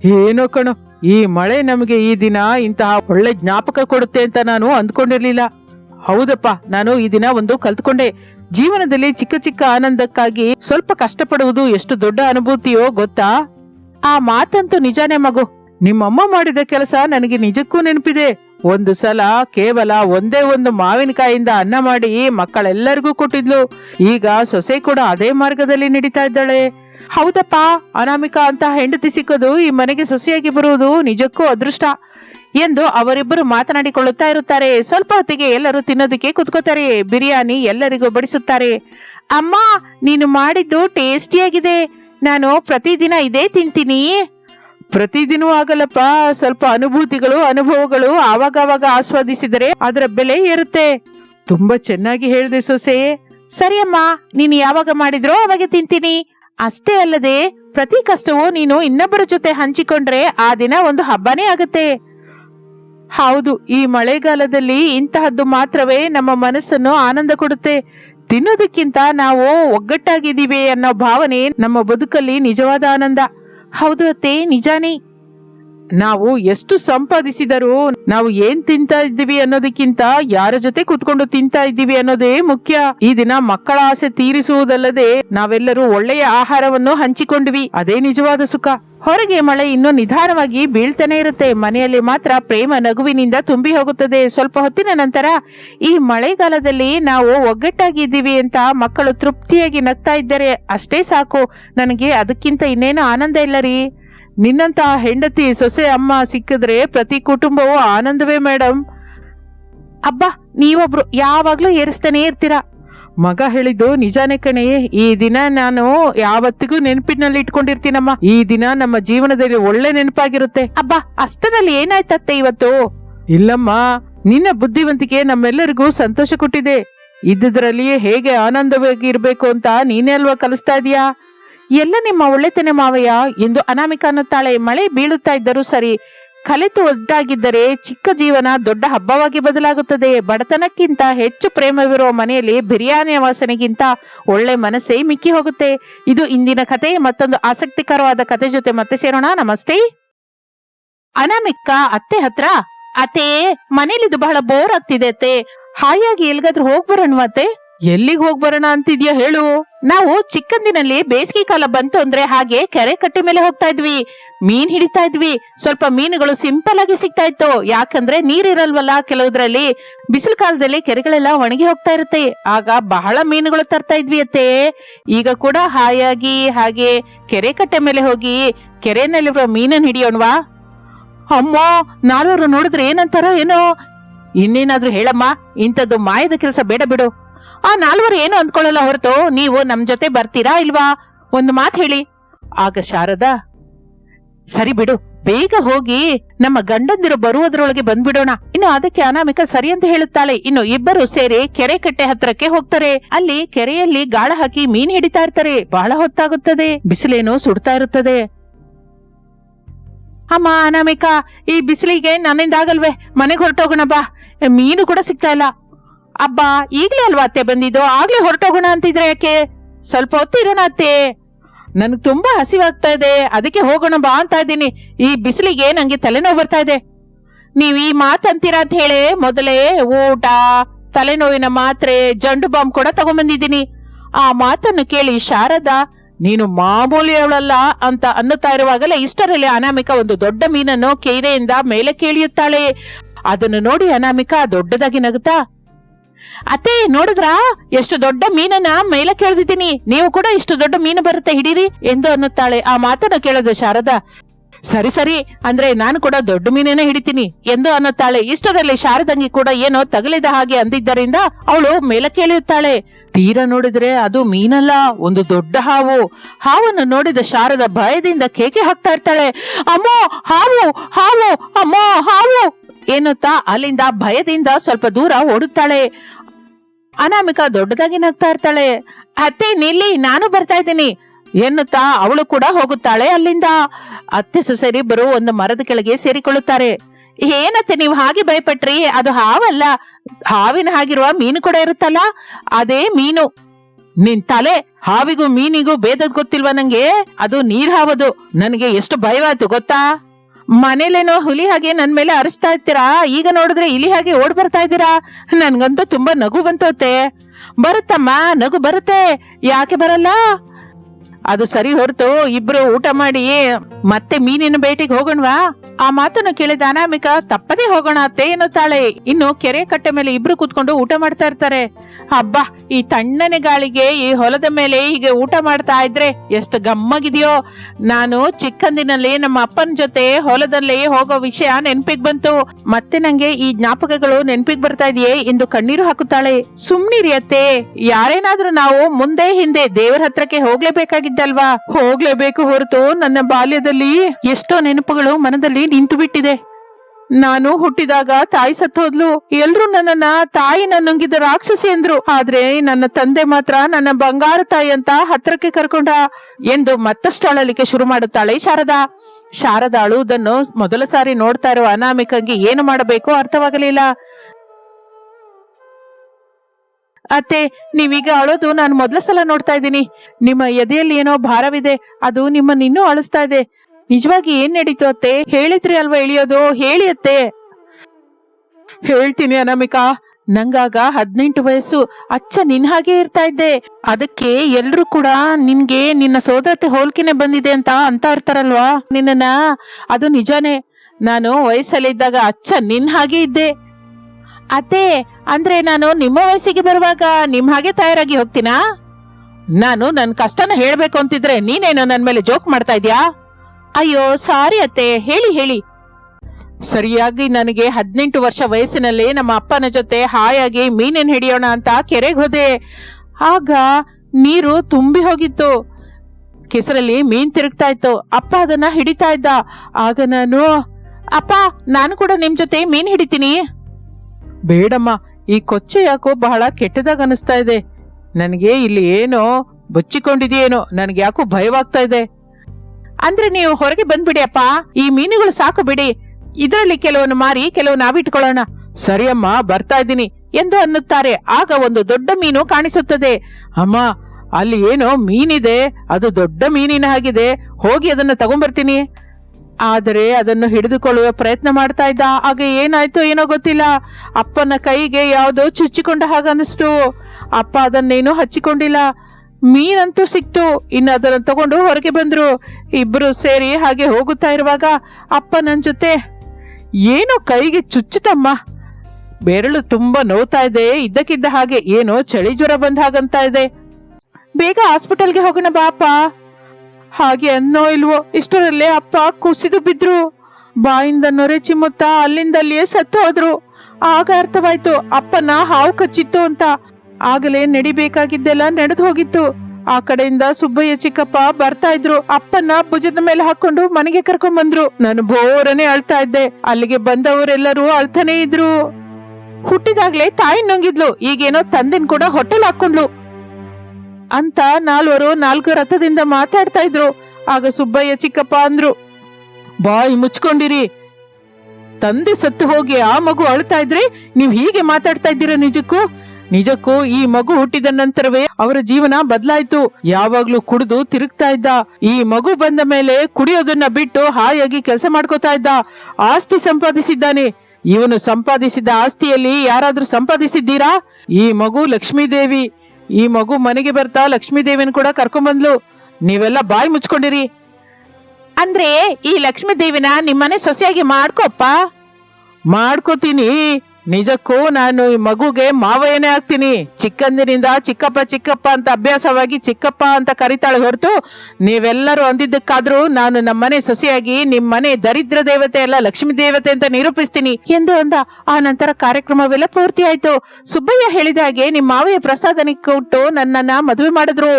ಏನೋ ಕಣೋ, ಈ ಮಳೆ ನಮಗೆ ಈ ದಿನ ಇಂತಹ ಒಳ್ಳೆ ಜ್ಞಾಪಕ ಕೊಡುತ್ತೆ ಅಂತ ನಾನು ಅಂದ್ಕೊಂಡಿರ್ಲಿಲ್ಲ. ಹೌದಪ್ಪ, ನಾನು ಈ ದಿನ ಒಂದು ಕಲ್ತ್ಕೊಂಡೆ. ಜೀವನದಲ್ಲಿ ಚಿಕ್ಕ ಚಿಕ್ಕ ಆನಂದಕ್ಕಾಗಿ ಸ್ವಲ್ಪ ಕಷ್ಟಪಡುವುದು ಎಷ್ಟು ದೊಡ್ಡ ಅನುಭೂತಿಯೋ ಗೊತ್ತಾ? ಆ ಮಾತಂತೂ ನಿಜಾನೇ ಮಗು. ನಿಮ್ಮಮ್ಮ ಮಾಡಿದ ಕೆಲಸ ನನಗೆ ನಿಜಕ್ಕೂ ನೆನಪಿದೆ. ಒಂದು ಸಲ ಕೇವಲ ಒಂದೇ ಒಂದು ಮಾವಿನಕಾಯಿಂದ ಅನ್ನ ಮಾಡಿ ಮಕ್ಕಳೆಲ್ಲರಿಗೂ ಕೊಟ್ಟಿದ್ಲು. ಈಗ ಸೊಸೆ ಕೂಡ ಅದೇ ಮಾರ್ಗದಲ್ಲಿ ನಡೀತಾ ಇದ್ದಾಳೆ. ಹೌದಪ್ಪ, ಅನಾಮಿಕಾ ಅಂತ ಹೆಂಡತಿ ಸಿಕ್ಕೋದು ಈ ಮನೆಗೆ ಸೊಸೆಯಾಗಿ ಬರುವುದು ನಿಜಕ್ಕೂ ಅದೃಷ್ಟ ಎಂದು ಅವರಿಬ್ಬರು ಮಾತನಾಡಿಕೊಳ್ಳುತ್ತಾ ಇರುತ್ತಾರೆ. ಸ್ವಲ್ಪ ಹೊತ್ತಿಗೆ ಎಲ್ಲರೂ ತಿನ್ನೋದಕ್ಕೆ ಕುತ್ಕೋತಾರೆ. ಬಿರಿಯಾನಿ ಎಲ್ಲರಿಗೂ ಬಡಿಸುತ್ತಾರೆ. ಅಮ್ಮ, ನೀನು ಮಾಡಿದ್ದು ಟೇಸ್ಟಿಯಾಗಿದೆ. ನಾನು ಪ್ರತಿದಿನ ಇದೇ ತಿಂತೀನಿ. ಪ್ರತಿದಿನೂ ಆಗಲ್ಲಪ್ಪ. ಸ್ವಲ್ಪ ಅನುಭೂತಿಗಳು, ಅನುಭವಗಳು ಆವಾಗವಾಗ ಆಸ್ವಾದಿಸಿದರೆ ಅದರ ಬೆಲೆ ಏರುತ್ತೆ. ತುಂಬಾ ಚೆನ್ನಾಗಿ ಹೇಳಿದೆ ಸೊಸೆ. ಸರಿಯಮ್ಮ, ನೀನು ಯಾವಾಗ ಮಾಡಿದ್ರೋ ಅವಾಗ ತಿಂತೀನಿ. ಅಷ್ಟೇ ಅಲ್ಲದೆ ಪ್ರತಿ ಕಷ್ಟವೂ ನೀನು ಇನ್ನೊಬ್ಬರ ಜೊತೆ ಹಂಚಿಕೊಂಡ್ರೆ ಆ ದಿನ ಒಂದು ಹಬ್ಬನೇ ಆಗುತ್ತೆ. ಹೌದು, ಈ ಮಳೆಗಾಲದಲ್ಲಿ ಇಂತಹದ್ದು ಮಾತ್ರವೇ ನಮ್ಮ ಮನಸ್ಸನ್ನು ಆನಂದ ಕೊಡುತ್ತೆ. ತಿನ್ನೋದಕ್ಕಿಂತ ನಾವು ಒಗ್ಗಟ್ಟಾಗಿದ್ದೀವಿ ಅನ್ನೋ ಭಾವನೆ ನಮ್ಮ ಬದುಕಲ್ಲಿ ನಿಜವಾದ ಆನಂದ. ಹೌದು ಅತ್ತೆ, ನಿಜಾನೇ. ನಾವು ಎಷ್ಟು ಸಂಪಾದಿಸಿದರೂ ನಾವು ಏನ್ ತಿಂತಾ ಇದ್ದೀವಿ ಅನ್ನೋದಕ್ಕಿಂತ ಯಾರ ಜೊತೆ ಕುತ್ಕೊಂಡು ತಿಂತಾ ಇದ್ದೀವಿ ಅನ್ನೋದೇ ಮುಖ್ಯ. ಈ ದಿನ ಮಕ್ಕಳ ಆಸೆ ತೀರಿಸುವುದಲ್ಲದೆ ನಾವೆಲ್ಲರೂ ಒಳ್ಳೆಯ ಆಹಾರವನ್ನು ಹಂಚಿಕೊಂಡ್ವಿ. ಅದೇ ನಿಜವಾದ ಸುಖ. ಹೊರಗೆ ಮಳೆ ಇನ್ನೂ ನಿಧಾನವಾಗಿ ಬೀಳ್ತಾನೆ ಇರುತ್ತೆ. ಮನೆಯಲ್ಲಿ ಮಾತ್ರ ಪ್ರೇಮ ನಗುವಿನಿಂದ ತುಂಬಿ ಹೋಗುತ್ತದೆ. ಸ್ವಲ್ಪ ಹೊತ್ತಿನ ನಂತರ ಈ ಮಳೆಗಾಲದಲ್ಲಿ ನಾವು ಒಗ್ಗಟ್ಟಾಗಿದ್ದೀವಿ ಅಂತ ಮಕ್ಕಳು ತೃಪ್ತಿಯಾಗಿ ನಗ್ತಾ ಇದ್ದರೆ ಅಷ್ಟೇ ಸಾಕು. ನನಗೆ ಅದಕ್ಕಿಂತ ಇನ್ನೇನು ಆನಂದ ಇಲ್ಲ ರೀ. ನಿನ್ನಂತ ಹೆಂಡತಿ ಸೊಸೆ ಅಮ್ಮ ಸಿಕ್ಕಿದ್ರೆ ಪ್ರತಿ ಕುಟುಂಬವೂ ಆನಂದವೇ ಮೇಡಮ್ ಅಬ್ಬಾ, ನೀವೊಬ್ರು ಯಾವಾಗಲೂ ಏರಿಸ್ತಾನೇ ಇರ್ತೀರಾ? ಮಗ ಹೇಳಿದ್ದು ನಿಜಾನೇ ಕಣೆ, ಈ ದಿನ ನಾನು ಯಾವತ್ತಿಗೂ ನೆನಪಿನಲ್ಲಿ ಇಟ್ಕೊಂಡಿರ್ತೀನಮ್ಮ. ಈ ದಿನ ನಮ್ಮ ಜೀವನದಲ್ಲಿ ಒಳ್ಳೆ ನೆನಪಾಗಿರುತ್ತೆ. ಅಬ್ಬಾ, ಅಷ್ಟರಲ್ಲಿ ಏನಾಯ್ತತ್ತೆ ಇವತ್ತು? ಇಲ್ಲಮ್ಮ, ನಿನ್ನ ಬುದ್ಧಿವಂತಿಕೆ ನಮ್ಮೆಲ್ಲರಿಗೂ ಸಂತೋಷ ಕೊಟ್ಟಿದೆ. ಇದ್ದುದರಲ್ಲಿಯೇ ಹೇಗೆ ಆನಂದವಾಗಿ ಇರಬೇಕು ಅಂತ ನೀನೇ ಅಲ್ವಾ ಕಲಿಸ್ತಾ ಇದೀಯಾ? ಎಲ್ಲ ನಿಮ್ಮ ಒಳ್ಳೆತನ ಮಾವಯ್ಯ? ಎಂದು ಅನಾಮಿಕ ಅನ್ನುತ್ತಾಳೆ. ಮಳೆ ಬೀಳುತ್ತಾ ಇದ್ದರೂ ಸರಿ, ಕಲೆತು ಒಡ್ಡಾಗಿದ್ದರೆ ಚಿಕ್ಕ ಜೀವನ ದೊಡ್ಡ ಹಬ್ಬವಾಗಿ ಬದಲಾಗುತ್ತದೆ. ಬಡತನಕ್ಕಿಂತ ಹೆಚ್ಚು ಪ್ರೇಮವಿರುವ ಮನೆಯಲ್ಲಿ ಬಿರಿಯಾನಿಯ ವಾಸನೆಗಿಂತ ಒಳ್ಳೆ ಮನಸ್ಸೇ ಮಿಕ್ಕಿ ಹೋಗುತ್ತೆ. ಇದು ಇಂದಿನ ಕತೆ. ಮತ್ತೊಂದು ಆಸಕ್ತಿಕರವಾದ ಕತೆ ಜೊತೆ ಮತ್ತೆ ಸೇರೋಣ. ನಮಸ್ತೆ. ಅನಾಮಿಕ, ಅತ್ತೆ ಹತ್ರ? ಅತ್ತೆ ಮನೇಲಿದು ಬಹಳ ಬೋರ್ ಆಗ್ತಿದೆ ಅತ್ತೆ. ಹಾಯಾಗಿ ಎಲ್ಗಾದ್ರೂ ಹೋಗ್ಬರೋಣ ಅತ್ತೆ. ಎಲ್ಲಿಗೆ ಹೋಗ್ ಬರೋಣ ಅಂತಿದ್ಯಾ ಹೇಳು. ನಾವು ಚಿಕ್ಕಂದಿನಲ್ಲಿ ಬೇಸಿಗೆ ಕಾಲ ಬಂತು ಅಂದ್ರೆ ಹಾಗೆ ಕೆರೆ ಕಟ್ಟೆ ಮೇಲೆ ಹೋಗ್ತಾ ಇದ್ವಿ. ಮೀನ್ ಹಿಡಿತಾ ಇದ್ವಿ. ಸ್ವಲ್ಪ ಮೀನುಗಳು ಸಿಂಪಲ್ ಆಗಿ ಸಿಗ್ತಾ ಇತ್ತು. ಯಾಕಂದ್ರೆ ನೀರಿರಲ್ವಲ್ಲ ಕೆಲವುದ್ರಲ್ಲಿ. ಬಿಸಿಲು ಕಾಲದಲ್ಲಿ ಕೆರೆಗಳೆಲ್ಲ ಒಣಗಿ ಹೋಗ್ತಾ ಇರುತ್ತೆ. ಆಗ ಬಹಳ ಮೀನುಗಳು ತರ್ತಾ ಇದ್ವಿ ಅತ್ತೆ. ಈಗ ಕೂಡ ಹಾಯಾಗಿ ಹಾಗೆ ಕೆರೆ ಕಟ್ಟೆ ಮೇಲೆ ಹೋಗಿ ಕೆರೆನಲ್ಲಿರೋ ಮೀನನ್ ಹಿಡಿಯೋಣವಾ? ಅಮ್ಮೋ, ನಾಲ್ವರು ನೋಡಿದ್ರೆ ಏನಂತಾರೋ ಏನೋ. ಇನ್ನೇನಾದ್ರೂ ಹೇಳಮ್ಮ, ಇಂಥದ್ದು ಮಾಯದ ಕೆಲಸ ಬೇಡ ಬಿಡು. ಆ ನಾಲ್ವರು ಏನು ಅಂದ್ಕೊಳ್ಳಲ್ಲ ಹೊರತು ನೀವು ನಮ್ ಜೊತೆ ಬರ್ತೀರಾ ಇಲ್ವಾ? ಒಂದು ಮಾತು ಹೇಳಿ. ಆಗ ಶಾರದಾ, ಸರಿ ಬಿಡು, ಬೇಗ ಹೋಗಿ ನಮ್ಮ ಗಂಡಂದಿರು ಬರುವುದರೊಳಗೆ ಬಂದ್ಬಿಡೋಣ. ಇನ್ನು ಅದಕ್ಕೆ ಅನಾಮಿಕ ಸರಿ ಅಂತ ಹೇಳುತ್ತಾಳೆ. ಇನ್ನು ಇಬ್ಬರು ಸೇರಿ ಕೆರೆ ಕಟ್ಟೆ ಹತ್ರಕ್ಕೆ ಹೋಗ್ತಾರೆ. ಅಲ್ಲಿ ಕೆರೆಯಲ್ಲಿ ಗಾಳ ಹಾಕಿ ಮೀನ್ ಹಿಡಿತಾ ಇರ್ತಾರೆ. ಬಹಳ ಹೊತ್ತಾಗುತ್ತದೆ. ಬಿಸಿಲೇನೋ ಸುಡ್ತಾ ಇರುತ್ತದೆ. ಅಮ್ಮ, ಅನಾಮಿಕ, ಈ ಬಿಸಿಲಿಗೆ ನನ್ನಿಂದಾಗಲ್ವೇ? ಮನೆಗೆ ಹೊರಟೋಗೋಣ ಬಾ. ಮೀನು ಕೂಡ ಸಿಗ್ತಾ ಇಲ್ಲ. ಅಬ್ಬಾ, ಈಗ್ಲೇ ಅಲ್ವಾ ಅತ್ತೆ ಬಂದಿದ್ದು? ಆಗ್ಲೇ ಹೊರಟೋಗೋಣ ಅಂತಿದ್ರೆ ಯಾಕೆ? ಸ್ವಲ್ಪ ಹೊತ್ತಿರೋಣ ಅತ್ತೆ. ನನಗೆ ತುಂಬಾ ಹಸಿವಾಗ್ತಾ ಇದೆ. ಅದಕ್ಕೆ ಹೋಗೋಣ ಬಾ ಅಂತ ಇದ್ದೀನಿ. ಈ ಬಿಸಿಲಿಗೆ ನಂಗೆ ತಲೆನೋವು ಬರ್ತಾ ಇದೆ. ನೀವು ಈ ಮಾತಂತೀರಾ ಅಂತ ಹೇಳಿ ಮೊದಲೇ ಊಟ, ತಲೆನೋವಿನ ಮಾತ್ರೆ, ಜಂಡು ಬಾಂಬ್ ಕೂಡ ತಗೊಂಬಂದಿದ್ದೀನಿ. ಆ ಮಾತನ್ನು ಕೇಳಿ ಶಾರದಾ, ನೀನು ಮಾಮೂಲಿಯವಳಲ್ಲ ಅಂತ ಅನ್ನುತ್ತಾ ಇರುವಾಗಲೇ ಇಷ್ಟರಲ್ಲಿ ಅನಾಮಿಕ ಒಂದು ದೊಡ್ಡ ಮೀನನ್ನು ಕೆರೆಯಿಂದ ಮೇಲೆ ಕೇಳಿಯುತ್ತಾಳೆ. ಅದನ್ನು ನೋಡಿ ಅನಾಮಿಕ ದೊಡ್ಡದಾಗಿ ನಗುತ್ತಾ ಅತ್ತೆ, ನೋಡಿದ್ರಾ? ಎಷ್ಟು ದೊಡ್ಡ ಮೀನನ್ನ ಮೇಲೆ ಕೇಳ್ದಿದ್ದೀನಿ ನೀವು ಕೂಡ ಇಷ್ಟು ದೊಡ್ಡ ಮೀನು ಬರುತ್ತೆ, ಹಿಡೀರಿ, ಎಂದು ಅನ್ನುತ್ತಾಳೆ. ಆ ಮಾತನ್ನು ಕೇಳದ ಶಾರದಾ ಸರಿ ಸರಿ, ಅಂದ್ರೆ ನಾನು ಕೂಡ ದೊಡ್ಡ ಮೀನೇನೆ ಹಿಡಿತೀನಿ ಎಂದು ಅನ್ನುತ್ತಾಳೆ. ಇಷ್ಟರಲ್ಲಿ ಶಾರದಂಗಿ ಕೂಡ ಏನೋ ತಗಲಿದ ಹಾಗೆ ಅಂದಿದ್ದರಿಂದ ಅವಳು ಮೇಲಕ್ಕೆ ಎಳೆಯುತ್ತಾಳೆ. ತೀರ ನೋಡಿದ್ರೆ ಅದು ಮೀನಲ್ಲ, ಒಂದು ದೊಡ್ಡ ಹಾವು. ಹಾವನ್ನು ನೋಡಿದ ಶಾರದ ಭಯದಿಂದ ಕೇಕೆ ಹಾಕ್ತಾ ಇರ್ತಾಳೆ. ಅಮ್ಮೋ, ಹಾವು ಹಾವು, ಅಮ್ಮೋ, ಹಾವು ಎನ್ನುತ್ತಾ ಅಲ್ಲಿಂದ ಭಯದಿಂದ ಸ್ವಲ್ಪ ದೂರ ಓಡುತ್ತಾಳೆ. ಅನಾಮಿಕ ದೊಡ್ಡದಾಗಿ ನಗ್ತಾ ಇರ್ತಾಳೆ. ಅತ್ತೆ, ನಿಲ್ಲಿ, ನಾನು ಬರ್ತಾ ಇದ್ದೀನಿ. ಎನ್ನುತ್ತಾ ಅವಳು ಕೂಡ ಹೋಗುತ್ತಾಳೆ. ಅಲ್ಲಿಂದ ಅತ್ತೆ ಸೊಸೆರಿಬ್ಬರು ಒಂದು ಮರದ ಕೆಳಗೆ ಸೇರಿಕೊಳ್ಳುತ್ತಾರೆ. ಏನತ್ತೆ ನೀವು ಹಾಗೆ ಭಯಪಟ್ರಿ? ಅದು ಹಾವಲ್ಲ. ಹಾವಿನ ಹಾಗಿರುವ ಮೀನು ಕೂಡ ಇರುತ್ತಲ್ಲ? ಅದೇ ಮೀನು. ನಿನ್ ತಲೆ ಹಾವಿಗೂ ಮೀನಿಗೂ ಭೇದದ್ ಗೊತ್ತಿಲ್ವಾ ನಂಗೆ? ಅದು ನೀರ್ ಹಾವದು. ನನಗೆ ಎಷ್ಟು ಭಯವಾಯ್ತು ಗೊತ್ತಾ? ಮನೇಲೇನೋ ಹುಲಿ ಹಾಗೆ ನನ್ ಮೇಲೆ ಅರಿಸ್ತಾ ಇರ್ತೀರಾ? ಈಗ ನೋಡಿದ್ರೆ ಇಲಿ ಹಾಗೆ ಓಡ್ ಬರ್ತಾ ಇದ್ದೀರಾ? ನನ್ಗಂತೂ ತುಂಬಾ ನಗು ಬಂತೋತೆ ಬರುತ್ತಮ್ಮ, ನಗು ಬರುತ್ತೆ. ಯಾಕೆ ಬರಲ್ಲ? ಅದು ಸರಿ ಹೊರತು ಇಬ್ರು ಊಟ ಮಾಡಿ ಮತ್ತೆ ಮೀನಿನ ಬೇಟೆಗೆ ಹೋಗೋಣವಾ? ಆ ಮಾತನ್ನು ಕೇಳಿದ ಅನಾಮಿಕ, ತಪ್ಪದೇ ಹೋಗೋಣ ಅತ್ತೆ ಎನ್ನುತ್ತಾಳೆ. ಇನ್ನು ಕೆರೆ ಕಟ್ಟೆ ಮೇಲೆ ಇಬ್ರು ಕೂತ್ಕೊಂಡು ಊಟ ಮಾಡ್ತಾ ಇರ್ತಾರೆ. ಅಬ್ಬಾ, ಈ ತಣ್ಣನೆ ಗಾಳಿಗೆ, ಈ ಹೊಲದ ಮೇಲೆ ಹೀಗೆ ಊಟ ಮಾಡ್ತಾ ಇದ್ರೆ ಎಷ್ಟು ಗಮ್ಮಗಿದೆಯೋ. ನಾನು ಚಿಕ್ಕಂದಿನಲ್ಲಿ ನಮ್ಮ ಅಪ್ಪನ ಜೊತೆ ಹೊಲದಲ್ಲಿ ಹೋಗೋ ವಿಷಯ ನೆನ್ಪಿಗ್ ಬಂತು. ಮತ್ತೆ ನಂಗೆ ಈ ಜ್ಞಾಪಕಗಳು ನೆನ್ಪಿಗ್ ಬರ್ತಾ ಇದೆಯೇ ಎಂದು ಕಣ್ಣೀರು ಹಾಕುತ್ತಾಳೆ. ಸುಮ್ನಿರಿ ಅತ್ತೆ, ಯಾರೇನಾದ್ರೂ ನಾವು ಮುಂದೆ ಹಿಂದೆ ದೇವರ ಹತ್ರಕ್ಕೆ ಹೋಗ್ಲೇಬೇಕಾಗಿದ್ದಲ್ವಾ? ಹೋಗ್ಲೇಬೇಕು ಹೊರತು ನನ್ನ ಬಾಲ್ಯದಲ್ಲಿ ಎಷ್ಟೋ ನೆನಪುಗಳು ಮನದಲ್ಲಿ ನಿಂತು ಬಿಟ್ಟಿದೆ ನಾನು ಹುಟ್ಟಿದಾಗ ತಾಯಿ ಸತ್ತೋದ್ಲು ಎಲ್ರು ನನ್ನನ್ನ ತಾಯಿ ನುಂಗಿದ ರಾಕ್ಷಸಿ ಅಂದ್ರು. ಆದ್ರೆ ನನ್ನ ತಂದೆ ಮಾತ್ರ ನನ್ನ ಬಂಗಾರ ತಾಯಿ ಅಂತ ಹತ್ರಕ್ಕೆ ಕರ್ಕೊಂಡ. ಎಂದು ಮತ್ತಷ್ಟು ಅಳಲಿಕ್ಕೆ ಶುರು ಮಾಡುತ್ತಾಳೆ ಶಾರದಾ. ಶಾರದಾ ಅಳುವುದನ್ನು ಮೊದಲ ಸಾರಿ ನೋಡ್ತಾ ಇರುವ ಅನಾಮಿಕಂಗೆ ಏನು ಮಾಡಬೇಕೋ ಅರ್ಥವಾಗಲಿಲ್ಲ. ಅತ್ತೆ, ನೀವೀಗ ಅಳೋದು ನಾನು ಮೊದಲ ಸಲ ನೋಡ್ತಾ ಇದ್ದೀನಿ. ನಿಮ್ಮ ಎದೆಯಲ್ಲಿ ಏನೋ ಭಾರವಿದೆ. ಅದು ನಿಮ್ಮನ್ನಿನ್ನೂ ಅಳಿಸ್ತಾ ಇದೆ. ನಿಜವಾಗಿ ಏನ್ ನಡೀತು ಅತ್ತೆ? ಹೇಳಿದ್ರಿ ಅಲ್ವಾ ಇಳಿಯೋದು? ಹೇಳಿ ಅತ್ತೆ. ಹೇಳ್ತೀನಿ ಅನಾಮಿಕಾ. ನಂಗಾಗ ಹದಿನೆಂಟು ವಯಸ್ಸು. ಅಚ್ಚ ನಿನ್ ಹಾಗೆ ಇರ್ತಾ ಇದ್ದೆ. ಅದಕ್ಕೆ ಎಲ್ರು ಕೂಡ ನಿನ್ಗೆ ನಿನ್ನ ಸೋದರತೆ ಹೋಲ್ಕಿನೇ ಬಂದಿದೆ ಅಂತ ಅಂತ ಇರ್ತಾರಲ್ವಾ? ನಿನ್ನ ಅದು ನಿಜಾನೇ. ನಾನು ವಯಸ್ಸಲ್ಲಿದ್ದಾಗ ಅಚ್ಚ ನಿನ್ ಹಾಗೆ ಇದ್ದೆ. ಅತ್ತೆ, ಅಂದ್ರೆ ನಾನು ನಿಮ್ಮ ವಯಸ್ಸಿಗೆ ಬರುವಾಗ ನಿಮ್ ಹಾಗೆ ತಯಾರಾಗಿ ಹೋಗ್ತೀನಾ? ನಾನು ನನ್ನ ಕಷ್ಟನ ಹೇಳ್ಬೇಕು ಅಂತಿದ್ರೆ ನೀನೇನು ನನ್ನ ಮೇಲೆ ಜೋಕ್ ಮಾಡ್ತಾ ಇದ್ಯಾ? ಅಯ್ಯೋ ಸಾರಿ ಅತ್ತೆ. ಹೇಳಿ ಹೇಳಿ. ಸರಿಯಾಗಿ ನನಗೆ ಹದಿನೆಂಟು ವರ್ಷ ವಯಸ್ಸಿನಲ್ಲಿ ನಮ್ಮ ಅಪ್ಪನ ಜೊತೆ ಹಾಯಾಗಿ ಮೀನನ್ ಹಿಡಿಯೋಣ ಅಂತ ಕೆರೆಗೆ ಹೋದೆ. ಆಗ ನೀರು ತುಂಬಿ ಹೋಗಿತ್ತು. ಕೆಸರಲ್ಲಿ ಮೀನ್ ತಿರುಗ್ತಾ ಇತ್ತು. ಅಪ್ಪ ಅದನ್ನ ಹಿಡಿತಾ ಇದ್ದ. ಆಗ ನಾನು, ಅಪ್ಪ, ನಾನು ಕೂಡ ನಿಮ್ ಜೊತೆ ಮೀನ್ ಹಿಡಿತೀನಿ. ಬೇಡಮ್ಮ, ಈ ಕೊಚ್ಚೆ ಯಾಕೋ ಬಹಳ ಕೆಟ್ಟದಾಗ ಅನಿಸ್ತಾ ಇದೆ. ನನಗೆ ಇಲ್ಲಿ ಏನೋ ಬಚ್ಚಿಕೊಂಡಿದೆಯೇನೋ. ನನಗೆ ಯಾಕೋ ಭಯವಾಗ್ತಾ ಇದೆ. ಅಂದ್ರೆ ನೀವು ಹೊರಗೆ ಬಂದ್ಬಿಡಿ ಅಪ್ಪ ಈ ಮೀನುಗಳು ಸಾಕು ಬಿಡಿ. ಇದರಲ್ಲಿ ಕೆಲವನ್ನು ಮಾರಿ, ಕೆಲವು ನಾವಿಟ್ಕೊಳ್ಳೋಣ. ಸರಿಯಮ್ಮ, ಬರ್ತಾ ಇದ್ದೀನಿ ಎಂದು ಅನ್ನುತ್ತಾರೆ. ಆಗ ಒಂದು ದೊಡ್ಡ ಮೀನು ಕಾಣಿಸುತ್ತದೆ. ಅಮ್ಮ, ಅಲ್ಲಿ ಏನೋ ಮೀನಿದೆ. ಅದು ದೊಡ್ಡ ಮೀನಿನ ಹಾಗಿದೆ. ಹೋಗಿ ಅದನ್ನು ತಗೊಂಡ್ಬರ್ತೀನಿ ಆದರೆ ಅದನ್ನು ಹಿಡಿದುಕೊಳ್ಳುವ ಪ್ರಯತ್ನ ಮಾಡ್ತಾ ಇದ್ದ. ಆಗ ಏನಾಯ್ತು ಏನೋ ಗೊತ್ತಿಲ್ಲ. ಅಪ್ಪನ ಕೈಗೆ ಯಾವುದೋ ಚುಚ್ಚಿಕೊಂಡ ಹಾಗನ್ನಿಸ್ತು. ಅಪ್ಪ ಅದನ್ನೇನೂ ಹಚ್ಚಿಕೊಂಡಿಲ್ಲ. ಮೀನಂತೂ ಸಿಕ್ತು. ಇನ್ನು ಅದನ್ನು ತಗೊಂಡು ಹೊರಗೆ ಬಂದ್ರು. ಇಬ್ಬರು ಸೇರಿ ಹಾಗೆ ಹೋಗುತ್ತಾ ಇರುವಾಗ ಅಪ್ಪ ನನ್ನ ಜೊತೆ ಏನೋ ಕೈಗೆ ಚುಚ್ಚುತ್ತಮ್ಮ. ಬೆರಳು ತುಂಬ ನೋವ್ತಾ ಇದೆ. ಇದ್ದಕ್ಕಿದ್ದ ಹಾಗೆ ಏನೋ ಚಳಿ ಜ್ವರ ಬಂದ ಹಾಗಂತ ಇದೆ. ಬೇಗ ಹಾಸ್ಪಿಟಲ್ಗೆ ಹೋಗೋಣ ಬಾಪ ಹಾಗೆ ಅನ್ನೋ ಇಲ್ವೋ? ಇಷ್ಟರಲ್ಲೇ ಅಪ್ಪ ಕುಸಿದು ಬಿದ್ರು. ಬಾಯಿಂದ ನೊರೆ ಚಿಮ್ಮುತ್ತಾ ಅಲ್ಲಿಂದಲ್ಲಿಯೇ ಸತ್ತು ಹೋದ್ರು. ಆಗ ಅರ್ಥವಾಯ್ತು ಅಪ್ಪನ ಹಾವು ಕಚ್ಚಿತ್ತು ಅಂತ. ಆಗಲೇ ನಡಿಬೇಕಾಗಿದ್ದೆಲ್ಲ ನಡೆದು ಹೋಗಿತ್ತು. ಆ ಕಡೆಯಿಂದ ಸುಬ್ಬಯ್ಯ ಚಿಕ್ಕಪ್ಪ ಬರ್ತಾ ಇದ್ರು. ಅಪ್ಪನ ಭುಜದ ಮೇಲೆ ಹಾಕೊಂಡು ಮನೆಗೆ ಕರ್ಕೊಂಡ್ ಬಂದ್ರು. ನಾನು ಬೋರನೆ ಅಳ್ತಾ ಇದ್ದೆ. ಅಲ್ಲಿಗೆ ಬಂದವರೆಲ್ಲರೂ ಅಳ್ತಾನೆ ಇದ್ರು. ಹುಟ್ಟಿದಾಗ್ಲೇ ತಾಯಿ ನುಂಗಿದ್ಲು. ಈಗೇನೋ ತಂದೆನ್ ಕೂಡ ಹೊಟ್ಟೆಲ್ ಹಾಕೊಂಡ್ಲು. ಅಂತ ನಾಲ್ವರು ನಾಲ್ಕು ರಥದಿಂದ ಮಾತಾಡ್ತಾ ಇದ್ರು. ಆಗ ಸುಬ್ಬಯ್ಯ ಚಿಕ್ಕಪ್ಪ ಅಂದ್ರು, ಬಾಯಿ ಮುಚ್ಕೊಂಡಿರಿ. ತಂದೆ ಸತ್ತು ಹೋಗಿ ಆ ಮಗು ಅಳ್ತಾ ಇದ್ರೆ ನೀವ್ ಹೀಗೆ ಮಾತಾಡ್ತಾ ಇದ್ದೀರಾ ನಿಜಕ್ಕೂ? ನಿಜಕ್ಕೂ ಈ ಮಗು ಹುಟ್ಟಿದ ನಂತರವೇ ಅವರ ಜೀವನ ಬದಲಾಯಿತು. ಯಾವಾಗ್ಲೂ ಕುಡಿದು ತಿರುಗ್ತಾ ಇದ್ದ. ಈ ಮಗು ಬಂದ ಮೇಲೆ ಕುಡಿಯೋದನ್ನ ಬಿಟ್ಟು ಹಾಯಾಗಿ ಕೆಲಸ ಮಾಡ್ಕೋತಾ ಇದ್ದ. ಆಸ್ತಿ ಸಂಪಾದಿಸಿದ್ದಾನೆ. ಇವನು ಸಂಪಾದಿಸಿದ ಆಸ್ತಿಯಲ್ಲಿ ಯಾರಾದ್ರೂ ಸಂಪಾದಿಸಿದ್ದೀರಾ? ಈ ಮಗು ಲಕ್ಷ್ಮೀದೇವಿ. ಈ ಮಗು ಮನೆಗೆ ಬರ್ತಾ ಲಕ್ಷ್ಮೀದೇವಿನ ಕೂಡ ಕರ್ಕೊಂಡ್ಬಂದ್ಲು. ನೀವೆಲ್ಲ ಬಾಯಿ ಮುಚ್ಕೊಂಡಿರಿ. ಅಂದ್ರೆ ಈ ಲಕ್ಷ್ಮೀದೇವಿನ ನಿಮ್ಮನೆ ಸೊಸೆಯಾಗಿ ಮಾಡ್ಕೊಪ್ಪ? ಮಾಡ್ಕೋತೀನಿ. ನಿಜಕ್ಕೂ ನಾನು ಈ ಮಗುಗೆ ಮಾವಯ್ಯನೇ ಆಗ್ತೀನಿ. ಚಿಕ್ಕಂದಿನಿಂದ ಚಿಕ್ಕಪ್ಪ ಚಿಕ್ಕಪ್ಪ ಅಂತ ಅಭ್ಯಾಸವಾಗಿ ಚಿಕ್ಕಪ್ಪ ಅಂತ ಕರಿತಾಳೆ ಹೊರತು ನೀವೆಲ್ಲರೂ ಅಂದಿದ್ದಕ್ಕಾದ್ರೂ ನಾನು ನಮ್ಮನೆ ಸೊಸೆಯಾಗಿ, ನಿಮ್ಮನೆ ದರಿದ್ರ ದೇವತೆ ಅಲ್ಲ, ಲಕ್ಷ್ಮೀ ದೇವತೆ ಅಂತ ನಿರೂಪಿಸ್ತೀನಿ ಎಂದು ಅಂದ. ಆ ನಂತರ ಕಾರ್ಯಕ್ರಮವೆಲ್ಲ ಪೂರ್ತಿ ಆಯ್ತು ಸುಬ್ಬಯ್ಯ ಹೇಳಿದ ಹಾಗೆ ನಿಮ್ಮ ಮಾವಯ್ಯ ಪ್ರಸಾದನೆ ಕೊಟ್ಟು ನನ್ನನ್ನ ಮದುವೆ ಮಾಡಿದ್ರು.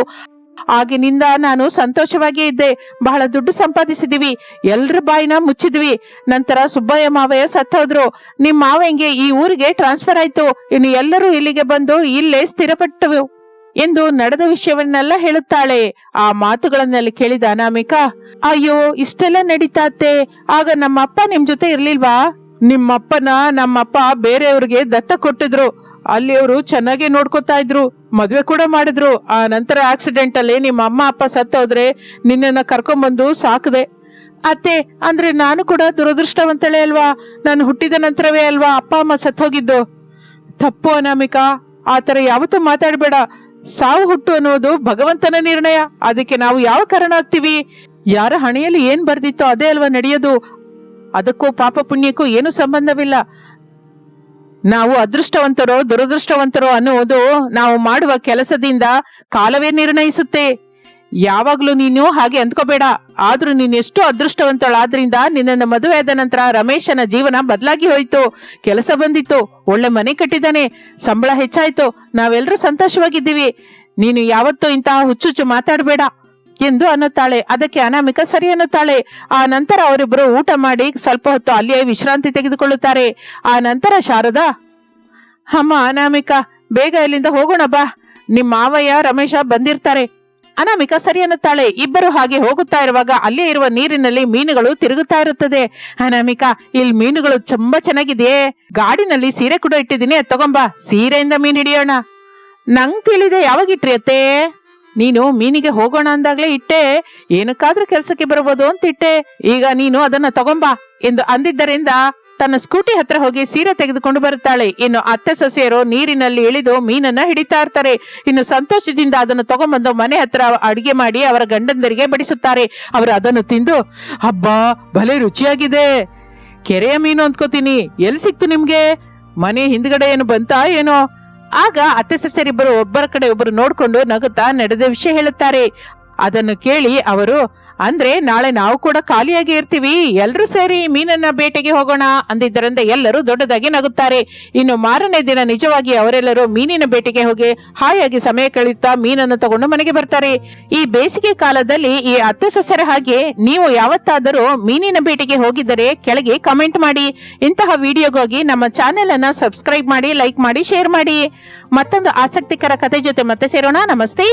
ಆಗಿನಿಂದ ನಾನು ಸಂತೋಷವಾಗಿ ಇದ್ದೆ. ಬಹಳ ದುಡ್ಡು ಸಂಪಾದಿಸಿದಿವಿ. ಎಲ್ರ ಬಾಯಿನ ಮುಚ್ಚಿದ್ವಿ. ನಂತರ ಸುಬ್ಬಯ್ಯ ಮಾವಯ್ಯ ಸತ್ತೋದ್ರು. ನಿಮ್ ಮಾವಂಗೆ ಈ ಊರಿಗೆ ಟ್ರಾನ್ಸ್ಫರ್ ಆಯ್ತು. ಇನ್ನು ಎಲ್ಲರೂ ಇಲ್ಲಿಗೆ ಬಂದು ಇಲ್ಲೇ ಸ್ಥಿರಪಟ್ಟವು ಎಂದು ನಡೆದ ವಿಷಯವನ್ನೆಲ್ಲ ಹೇಳುತ್ತಾಳೆ. ಆ ಮಾತುಗಳನ್ನೆಲ್ಲ ಕೇಳಿದ ಅನಾಮಿಕಾ, ಅಯ್ಯೋ, ಇಷ್ಟೆಲ್ಲ ನಡೀತಾತೆ ಆಗ ನಮ್ಮಪ್ಪ ನಿಮ್ ಜೊತೆ ಇರ್ಲಿಲ್ವಾ? ನಿಮ್ಮಪ್ಪನ ನಮ್ಮಪ್ಪ ಬೇರೆಯವ್ರಿಗೆ ದತ್ತ ಕೊಟ್ಟಿದ್ರು. ಅಲ್ಲಿ ಅವರು ಚೆನ್ನಾಗಿ ನೋಡ್ಕೊತಾ ಇದ್ರು. ಮದ್ವೆ ಕೂಡ ಮಾಡಿದ್ರು. ಆ ನಂತರ ಆಕ್ಸಿಡೆಂಟ್ ಅಲ್ಲಿ ನಿಮ್ಮ ಅಮ್ಮ, ಅಪ್ಪ ಸತ್ತೋದ್ರೆ ನಿನ್ನನ್ನ ಕರ್ಕೊಂಬಂದು ಸಾಕದೆ. ಅತ್ತೆ, ಅಂದ್ರೆ ನಾನು ಕೂಡ ದುರದೃಷ್ಟವಂತಳೆ ಅಲ್ವಾ? ನಾನು ಹುಟ್ಟಿದ ನಂತರವೇ ಅಲ್ವಾ ಅಪ್ಪ, ಅಮ್ಮ ಸತ್ ಹೋಗಿದ್ದು ತಪ್ಪು ಅನಾಮಿಕಾ. ಆ ಥರ ಯಾವತ್ತೂ ಮಾತಾಡಬೇಡ. ಸಾವು ಹುಟ್ಟು ಅನ್ನೋದು ಭಗವಂತನ ನಿರ್ಣಯ. ಅದಕ್ಕೆ ನಾವು ಯಾವ ಕಾರಣ ಆಗ್ತೀವಿ? ಯಾರ ಹಣೆಯಲ್ಲಿ ಏನ್ ಬರ್ದಿತ್ತೋ ಅದೇ ಅಲ್ವಾ ನಡೆಯೋದು. ಅದಕ್ಕೂ ಪಾಪ ಪುಣ್ಯಕ್ಕೂ ಏನು ಸಂಬಂಧವಿಲ್ಲ. ನಾವು ಅದೃಷ್ಟವಂತರೋ, ದುರದೃಷ್ಟವಂತರೋ ಅನ್ನುವುದು ನಾವು ಮಾಡುವ ಕೆಲಸದಿಂದ ಕಾಲವೇ ನಿರ್ಣಯಿಸುತ್ತೆ. ಯಾವಾಗ್ಲೂ ನೀನು ಹಾಗೆ ಅಂದ್ಕೋಬೇಡ. ಆದ್ರೂ ನೀನ್ ಎಷ್ಟು ಅದೃಷ್ಟವಂತಳಾದ್ರಿಂದ ನಿನ್ನನ್ನು ಮದುವೆ ಆದ ನಂತರ ರಮೇಶನ ಜೀವನ ಬದಲಾಗಿ ಹೋಯ್ತು. ಕೆಲಸ ಬಂದಿತ್ತು. ಒಳ್ಳೆ ಮನೆ ಕಟ್ಟಿದ್ದಾನೆ. ಸಂಬಳ ಹೆಚ್ಚಾಯ್ತು. ನಾವೆಲ್ಲರೂ ಸಂತೋಷವಾಗಿದ್ದೀವಿ. ನೀನು ಯಾವತ್ತೂ ಇಂತಹ ಹುಚ್ಚುಚ್ಚು ಮಾತಾಡಬೇಡ. ಎಂದು ಅನ್ನುತ್ತಾಳೆ. ಅದಕ್ಕೆ ಅನಾಮಿಕ ಸರಿ ಅನ್ನುತ್ತಾಳೆ. ಆ ನಂತರ ಅವರಿಬ್ಬರು ಊಟ ಮಾಡಿ ಸ್ವಲ್ಪ ಹೊತ್ತು ಅಲ್ಲಿಯೇ ವಿಶ್ರಾಂತಿ ತೆಗೆದುಕೊಳ್ಳುತ್ತಾರೆ. ಆ ನಂತರ ಶಾರದಾ, ಅಮ್ಮ, ಅನಾಮಿಕ, ಬೇಗ ಇಲ್ಲಿಂದ ಹೋಗೋಣ ಬಾ. ನಿಮ್ಮ ಮಾವಯ್ಯ ರಮೇಶ ಬಂದಿರ್ತಾರೆ. ಅನಾಮಿಕ ಸರಿ ಅನ್ನುತ್ತಾಳೆ. ಇಬ್ಬರು ಹಾಗೆ ಹೋಗುತ್ತಾ ಇರುವಾಗ ಅಲ್ಲೇ ಇರುವ ನೀರಿನಲ್ಲಿ ಮೀನುಗಳು ತಿರುಗುತ್ತಾ ಇರುತ್ತದೆ. ಅನಾಮಿಕ ಇಲ್ಲಿ ಮೀನುಗಳು ತುಂಬಾ ಚೆನ್ನಾಗಿದೆಯೇ. ಗಾಡಿನಲ್ಲಿ ಸೀರೆ ಕೂಡ ಇಟ್ಟಿದ್ದೀನಿ. ತಗೊಂಬಾ. ಸೀರೆಯಿಂದ ಮೀನ್ ಹಿಡಿಯೋಣ. ನಂಗ್ ತಿಳಿದೆ. ಯಾವಾಗ ಇಟ್ರಿ ಅತ್ತೆ? ನೀನು ಮೀನಿಗೆ ಹೋಗೋಣ ಅಂದಾಗ್ಲೇ ಇಟ್ಟೆ. ಏನಕ್ಕಾದ್ರೂ ಕೆಲಸಕ್ಕೆ ಬರಬಹುದು ಅಂತ ಇಟ್ಟೆ ಈಗ ನೀನು ಅದನ್ನ ತಗೊಂಬಾ ಎಂದು ಅಂದಿದ್ದರಿಂದ ತನ್ನ ಸ್ಕೂಟಿ ಹತ್ರ ಹೋಗಿ ಸೀರೆ ತೆಗೆದುಕೊಂಡು ಬರುತ್ತಾಳೆ. ಇನ್ನು ಅತ್ತೆ ಸೊಸೆಯರು ನೀರಿನಲ್ಲಿ ಇಳಿದು ಮೀನನ್ನ ಹಿಡಿತಾ ಇರ್ತಾರೆ. ಇನ್ನು ಸಂತೋಷದಿಂದ ಅದನ್ನು ತಗೊಂಬಂದು ಮನೆ ಹತ್ರ ಅಡಿಗೆ ಮಾಡಿ ಅವರ ಗಂಡಂದರಿಗೆ ಬಡಿಸುತ್ತಾರೆ. ಅವರು ಅದನ್ನು ತಿಂದು ಹಬ್ಬ ಭಲೆ ರುಚಿಯಾಗಿದೆ. ಕೆರೆಯ ಮೀನು ಅಂದ್ಕೋತೀನಿ. ಎಲ್ಲಿ ಸಿಕ್ತು ನಿಮ್ಗೆ? ಮನೆ ಹಿಂದ್ಗಡೆ ಏನು ಬಂತಾ ಏನೋ? ಆಗ ಅತ್ತೆ ಸಸ್ಯರಿಬ್ಬರು ಒಬ್ಬರ ಕಡೆ ಒಬ್ಬರು ನೋಡಿಕೊಂಡು ನಗುತ್ತಾ ನಡೆದ ವಿಷಯ ಹೇಳುತ್ತಾರೆ. ಅದನ್ನು ಕೇಳಿ ಅವರು, ಅಂದ್ರೆ ನಾಳೆ ನಾವು ಕೂಡ ಖಾಲಿಯಾಗಿ ಇರ್ತೀವಿ ಎಲ್ಲರೂ ಸೇರಿ ಮೀನನ್ನ ಬೇಟೆಗೆ ಹೋಗೋಣ, ಅಂದಿದ್ದರಿಂದ ಎಲ್ಲರೂ ದೊಡ್ಡದಾಗಿ ನಗುತ್ತಾರೆ. ಇನ್ನು ಮಾರನೇ ದಿನ ನಿಜವಾಗಿ ಅವರೆಲ್ಲರೂ ಮೀನಿನ ಬೇಟೆಗೆ ಹೋಗಿ ಹಾಯಾಗಿ ಸಮಯ ಕಳೆಯುತ್ತಾ ಮೀನನ್ನು ತಗೊಂಡು ಮನೆಗೆ ಬರ್ತಾರೆ. ಈ ಬೇಸಿಗೆ ಕಾಲದಲ್ಲಿ ಈ ಅತ್ತೆ ಸೊಸೆರ ಹಾಗೆ ನೀವು ಯಾವತ್ತಾದರೂ ಮೀನಿನ ಬೇಟೆಗೆ ಹೋಗಿದ್ದರೆ ಕೆಳಗೆ ಕಮೆಂಟ್ ಮಾಡಿ. ಇಂತಹ ವಿಡಿಯೋಗಾಗಿ ನಮ್ಮ ಚಾನೆಲ್ ಅನ್ನ ಸಬ್ಸ್ಕ್ರೈಬ್ ಮಾಡಿ, ಲೈಕ್ ಮಾಡಿ, ಶೇರ್ ಮಾಡಿ. ಮತ್ತೊಂದು ಆಸಕ್ತಿಕರ ಕತೆ ಜೊತೆ ಮತ್ತೆ ಸೇರೋಣ. ನಮಸ್ತೆ.